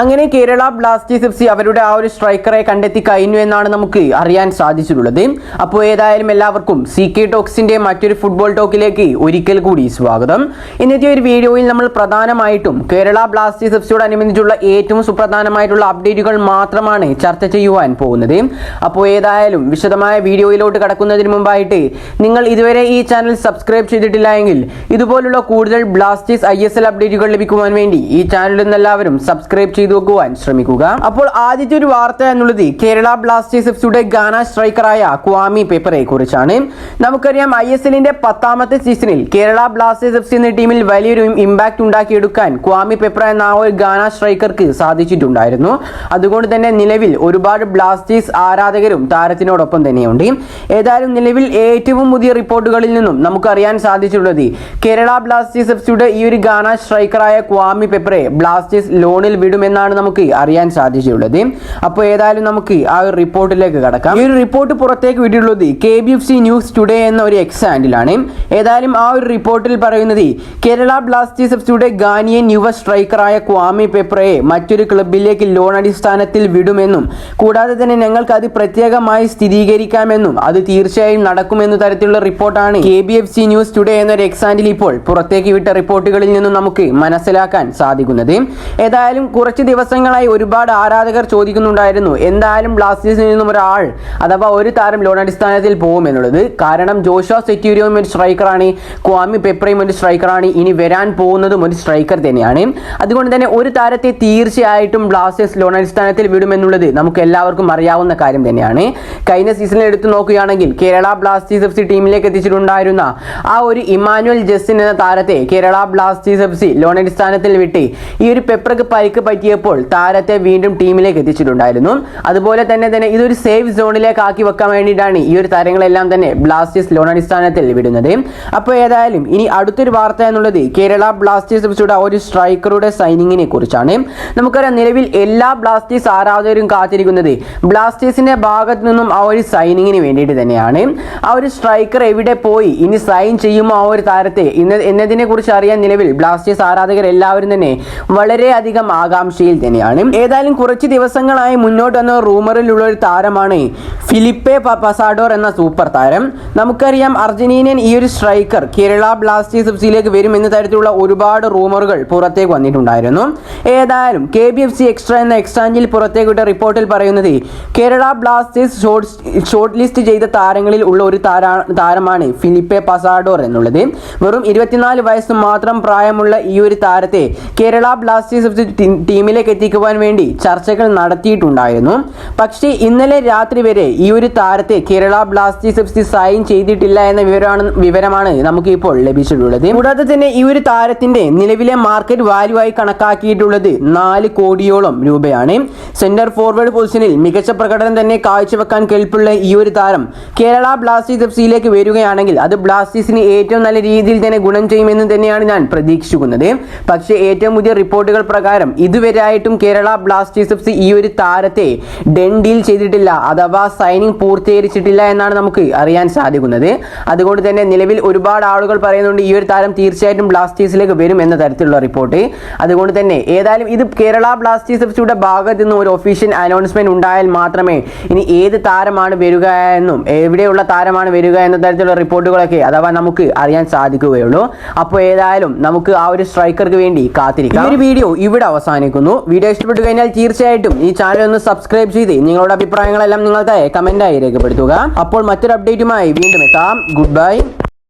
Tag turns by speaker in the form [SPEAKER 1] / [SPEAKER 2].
[SPEAKER 1] അങ്ങനെ Kerala Blasters F C അവരുടെ ആ ഒരു സ്ട്രൈക്കറെ കണ്ടെത്തി കഴിഞ്ഞു എന്നാണ് നമുക്ക് അറിയാൻ സാധിച്ചിട്ടുള്ളത്. അപ്പോൾ ഏതായാലും എല്ലാവർക്കും സി കെ ടോക്സിന്റെ മറ്റൊരു ഫുട്ബോൾ ടോക്കിലേക്ക് ഒരിക്കൽ കൂടി സ്വാഗതം. ഇന്നത്തെ ഒരു വീഡിയോയിൽ നമ്മൾ പ്രധാനമായിട്ടും കേരള ബ്ലാസ്റ്റേഴ്സ് എഫ് സിയോടനുബന്ധിച്ചുള്ള ഏറ്റവും സുപ്രധാനമായിട്ടുള്ള അപ്ഡേറ്റുകൾ മാത്രമാണ് ചർച്ച ചെയ്യുവാൻ പോകുന്നത്. അപ്പോൾ ഏതായാലും വിശദമായ വീഡിയോയിലോട്ട് കടക്കുന്നതിന് മുമ്പായിട്ട് നിങ്ങൾ ഇതുവരെ ഈ ചാനൽ സബ്സ്ക്രൈബ് ചെയ്തിട്ടില്ല എങ്കിൽ ഇതുപോലുള്ള കൂടുതൽ ബ്ലാസ്റ്റേഴ്സ് ഐ അപ്ഡേറ്റുകൾ ലഭിക്കുവാൻ വേണ്ടി ഈ ചാനലിൽ നിന്ന് എല്ലാവരും സബ്സ്ക്രൈബ് വെക്കുവാൻ ശ്രമിക്കുക. അപ്പോൾ ആദ്യത്തെ ഒരു വാർത്ത എന്നുള്ളത് കേരള ബ്ലാസ്റ്റേഴ്സ് എഫ്സിയുടെ ഗാന സ്ട്രൈക്കറായ ക്വാമി പേപ്പറെ കുറിച്ചാണ് നമുക്കറിയാം ഐ എസ് എല്ലിന്റെ പത്താമത്തെ സീസണിൽ കേരള ബ്ലാസ്റ്റേഴ്സ് എഫ്സി എന്ന ടീമിൽ വലിയൊരു ഇമ്പാക്ട് ഉണ്ടാക്കിയെടുക്കാൻ ക്വാമി പേപ്പർ എന്ന ആ ഒരു ഗാന സ്ട്രൈക്കർക്ക് സാധിച്ചിട്ടുണ്ടായിരുന്നു. അതുകൊണ്ട് തന്നെ നിലവിൽ ഒരുപാട് ബ്ലാസ്റ്റേഴ്സ് ആരാധകരും താരത്തിനോടൊപ്പം തന്നെയുണ്ട്. ഏതായാലും നിലവിൽ ഏറ്റവും പുതിയ റിപ്പോർട്ടുകളിൽ നിന്നും നമുക്കറിയാൻ സാധിച്ചിട്ടുള്ളത് കേരള ബ്ലാസ്റ്റേഴ്സ് എഫ് സിയുടെ ഈ ഒരു ഗാന സ്ട്രൈക്കറായ ക്വാമി പേപ്പറെ ബ്ലാസ്റ്റേഴ്സ് ലോണിൽ വിടുമെന്നാണ് നമുക്ക് അറിയാൻ സാധിച്ചിട്ടുള്ളത്. അപ്പോൾ ഏതായാലും നമുക്ക് ആ ഒരു റിപ്പോർട്ടിലേക്ക് കടക്കാം. ഈ ഒരു റിപ്പോർട്ട് പുറത്തേക്ക് വിട്ടിട്ടുള്ളത് K B F C news today എന്ന ഒരു എക്സ് ഹാൻഡിലാണ് ഏതായാലും ആ ഒരു റിപ്പോർട്ടിൽ പറയുന്നത് കേരള ബ്ലാസ്റ്റേഴ്സ് എഫ് സിയുടെ ഗാനിയൻ യുവ സ്ട്രൈക്കറായ ക്വാമി പെപ്രയെ മറ്റൊരു ക്ലബിലേക്ക് ലോൺ അടിസ്ഥാനത്തിൽ വിടുമെന്നും കൂടാതെ തന്നെ ഞങ്ങൾക്ക് അത് പ്രത്യേകമായി സ്ഥിരീകരിക്കാമെന്നും അത് തീർച്ചയായും നടക്കുമെന്ന തരത്തിലുള്ള റിപ്പോർട്ടാണ് K B F C news today എന്നൊരു എക്സാൻഡിൽ ഇപ്പോൾ പുറത്തേക്ക് വിട്ട റിപ്പോർട്ടുകളിൽ നിന്നും നമുക്ക് മനസ്സിലാക്കാൻ സാധിക്കുന്നത്. ഏതായാലും കുറച്ച് ദിവസങ്ങളായി ഒരുപാട് ആരാധകർ ചോദിക്കുന്നുണ്ടായിരുന്നു. എന്തായാലും ബ്ലാസ്റ്റേഴ്സിൽ നിന്നും ഒരാൾ അഥവാ ഒരു താരം ലോൺ അടിസ്ഥാനത്തിൽ പോകും എന്നുള്ളത്. കാരണം ജോഷോ സെറ്റ്യൂരിയും ഒരു സ്ട്രൈക്കറാണ്. ക്വാമി പെപ്രയും ഒരു സ്ട്രൈക്കറാണ്. ഇനി വരാൻ പോകുന്നതും ഒരു സ്ട്രൈക്കർ തന്നെയാണ്. അതുകൊണ്ട് തന്നെ ഒരു താരത്തെ തീർച്ചയായിട്ടും ബ്ലാസ്റ്റേഴ്സ് ലോൺ അടിസ്ഥാനത്തിൽ വിടുമെന്നുള്ളത് നമുക്ക് എല്ലാവർക്കും അറിയാവുന്ന കാര്യം തന്നെയാണ്. കഴിഞ്ഞ സീസണിൽ എടുത്തു നോക്കുകയാണെങ്കിൽ കേരള ബ്ലാസ്റ്റേഴ്സ് എഫ് സി ടീമിലേക്ക് എത്തിച്ചിട്ടുണ്ടായിരുന്ന ആ ഒരു ഇമാനുവൽ ജസ്റ്റിൻ എന്ന താരത്തെ Kerala Blasters F C loan അടിസ്ഥാനത്തിൽ വിട്ട് ഈ ഒരു പെപ്രക്ക് പരിക്ക് പറ്റിയപ്പോൾ താരത്തെ വീണ്ടും ടീമിലേക്ക് എത്തിച്ചിട്ടുണ്ടായിരുന്നു. അതുപോലെ തന്നെ തന്നെ ഇതൊരു സേഫ് സോണിലേക്ക് ആക്കി വെക്കാൻ വേണ്ടിയിട്ടാണ് ഈ ഒരു താരങ്ങളെല്ലാം തന്നെ ബ്ലാസ്റ്റേഴ്സ് ലോൺ അടിസ്ഥാനത്തിൽ വിടുന്നത്. അപ്പോൾ ഏതായാലും ഇനി അടുത്തൊരു വാർത്ത എന്നുള്ളത് കേരള ബ്ലാസ്റ്റേഴ്സ് വെച്ചുള്ള ഒരു സ്ട്രൈക്കറുടെ സൈനിങ്ങിനെ കുറിച്ചാണ്. നമുക്കറിയാം നിലവിൽ എല്ലാ ബ്ലാസ്റ്റേഴ്സ് ആരാധകരും കാത്തിരിക്കുന്നത് ബ്ലാസ്റ്റേഴ്സിന്റെ ഭാഗത്തു നിന്നും ആ ഒരു സൈനിങ്ങിന് വേണ്ടിയിട്ട് തന്നെയാണ്. ആ ഒരു സ്ട്രൈക്കർ എവിടെ പോയി ഇനി സൈൻ ചെയ്യുമോ ആ ഒരു താരത്തെ എന്നതിനെ കുറിച്ച് അറിയാൻ നിലവിൽ ബ്ലാസ്റ്റേഴ്സ് ആരാധകർ എല്ലാവരും തന്നെ വളരെയധികം ആകാംക്ഷയിൽ തന്നെയാണ്. ഏതായാലും കുറച്ച് ദിവസങ്ങളായി മുന്നോട്ട് വന്ന റൂമറിലുള്ള ഒരു താരമാണ് ഫിലിപ്പെ പസാഡോർ എന്ന സൂപ്പർ താരം. നമുക്കറിയാം അർജന്റീനിയൻ ഈ ഒരു സ്ട്രൈക്കർ കേരള ബ്ലാസ്റ്റേഴ്സ് എഫ് സിയിലേക്ക് വരും എന്ന തരത്തിലുള്ള ഒരുപാട് റൂമറുകൾ പുറത്തേക്ക് വന്നിട്ടുണ്ടായിരുന്നു. ഏതായാലും K B F C extra എന്ന എക്സ്ചാഞ്ചിൽ പുറത്തേക്ക് വിട്ട റിപ്പോർട്ടിൽ പറയുന്നത് Kerala Blasters short short list ചെയ്ത താരങ്ങളിൽ ഉള്ള ഒരു താരമാണ് ഫിലിപ്പെ പസാഡോർ എന്നുള്ളത്. വെറും ഇരുപത്തിനാല് വയസ്സ് മാത്രം പ്രായമുള്ള ഈ ഒരു താരത്തെ കേരള ബ്ലാസ്റ്റേഴ്സ് എഫ് സി ടീ- ടീമിലേക്ക് എത്തിക്കുവാൻ വേണ്ടി ചർച്ചകൾ നടത്തിയിട്ടുണ്ടായിരുന്നു. പക്ഷേ ഇന്നലെ രാത്രി വരെ ഈ ഒരു താരത്തെ Kerala Blasters F C sign ചെയ്തിട്ടില്ല എന്ന വിവരമാണ് വിവരമാണ് നമുക്ക് ഇപ്പോൾ ലഭിച്ചിട്ടുള്ളത്. കൂടാതെ തന്നെ ഈ ഒരു താരത്തിന്റെ നിലവിലെ മാർക്കറ്റ് വാല്യൂ ആയി കണക്കാക്കിയിട്ടുള്ളത് നാല് കോടിയോളം രൂപയാണ്. സെന്റർ ഫോർവേഡ് പൊസിഷനിൽ മികച്ച പ്രകടനം തന്നെ കാഴ്ചവെക്കാൻ കെൽപ്പുള്ള ഈ ഒരു താരം കേരള ബ്ലാസ്റ്റേഴ്സ് എഫ് സിയിലേക്ക് വരികയാണെങ്കിൽ അത് ബ്ലാസ്റ്റേഴ്സിന് ഏറ്റവും നല്ല രീതിയിൽ തന്നെ ഗുണം ചെയ്യുമെന്ന് തന്നെയാണ് ഞാൻ പ്രതീക്ഷിക്കുന്നത്. പക്ഷേ ഏറ്റവും പുതിയ റിപ്പോർട്ടുകൾ പ്രകാരം ഇതുവരെയായിട്ടും കേരള ബ്ലാസ്റ്റേഴ്സ് എഫ് സി ഈ ഒരു താരത്തെ ഡെൻ ഡീൽ ചെയ്തിട്ടില്ല അഥവാ സൈനിങ് പൂർത്തീകരിച്ചിട്ടില്ല എന്നാണ് നമുക്ക് അറിയാൻ സാധിക്കുന്നത്. അതുകൊണ്ട് തന്നെ നിലവിൽ ഒരുപാട് ആളുകൾ പറയുന്നുണ്ട് ഈ ഒരു താരം തീർച്ചയായിട്ടും ബ്ലാസ്റ്റേഴ്സിലേക്ക് വരും എന്ന തരത്തിലുള്ള റിപ്പോർട്ട് അതുകൊണ്ട് തന്നെ ഏതായാലും ഇത് കേരള ബ്ലാസ്റ്റേഴ്സ് എഫ് സിയുടെ ഭാഗത്ത് നിന്ന് ഒരു ഒഫീഷ്യൽ അനൗൺസ്മെന്റ് ഉണ്ടായാൽ മാത്രമേ ഇനി ഏത് താരമാണ് വരിക എന്നും എവിടെയുള്ള താരമാണ് വരിക എന്ന തരത്തിലുള്ള റിപ്പോർട്ടുകളൊക്കെ അഥവാ നമുക്ക് അറിയാൻ സാധിക്കുകയുള്ളൂ. അപ്പോൾ ഏതായാലും നമുക്ക് ആ ഒരു സ്ട്രൈക്കർക്ക് വേണ്ടി കാത്തിരിക്കാം. ഈ ഒരു വീഡിയോ ഇവിടെ അവസാനിക്കുന്നു. വീഡിയോ ഇഷ്ടപ്പെട്ടു കഴിഞ്ഞാൽ തീർച്ചയായിട്ടും ഈ ചാനൽ ഒന്ന് സബ്സ്ക്രൈബ് ചെയ്ത് നിങ്ങളുടെ അഭിപ്രായങ്ങളെല്ലാം നിങ്ങളുടെ കമന്റായി രേഖപ്പെടുത്തുക. അപ്പോൾ മറ്റൊരു അപ്ഡേറ്റുമായി വീണ്ടും എത്താം. Good bye